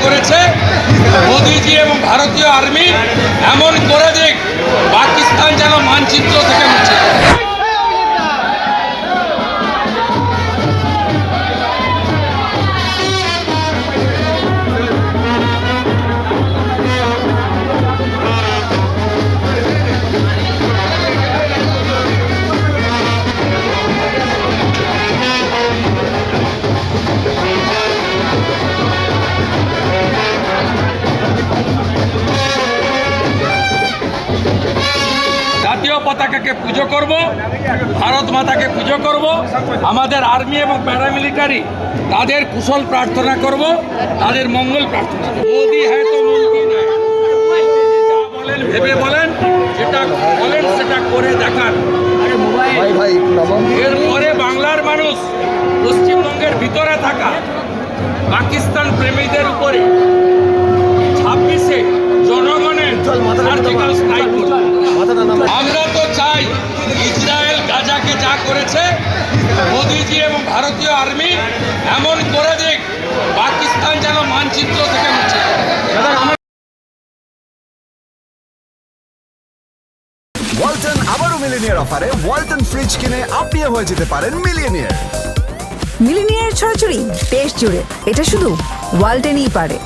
করেছে মোদিজি এবং ভারতীয় আর্মি এমন করে দিক পাকিস্তান যেন মানচিত্র জাতীয় পতাকাকে পুজো করব, ভারত মাতাকে পুজো করব, আমাদের আর্মি এবং প্যারামিলিটারি তাদের কুশল প্রার্থনা করব, তাদের মঙ্গল প্রার্থনা। মোদি হ্যাঁ তো নয় যা বলেন, ভেবে বলেন, যেটা বলেন, সেটা করে দেখান এরপরে বাংলার মানুষ পশ্চিমবঙ্গের ভিতরে থাকা পাকিস্তান প্রেমীদের উপরে ছাব্বিশে গাজাকে যা করেছে মোদিজি এবং ভারতীয় আর্মি এমন করে দিক পাকিস্তান যেন মানচিত্র থেকে মুছে ওয়ালটন আবারও মিলিনিয়ার অফারে ওয়ালটন ফ্রিজ কিনে আপনিও হয়ে যেতে পারেন মিলিয়নিয়ার মিলিনিয়ার ছড়াছড়ি দেশ জুড়ে এটা শুধু ওয়ালটেনই পারে।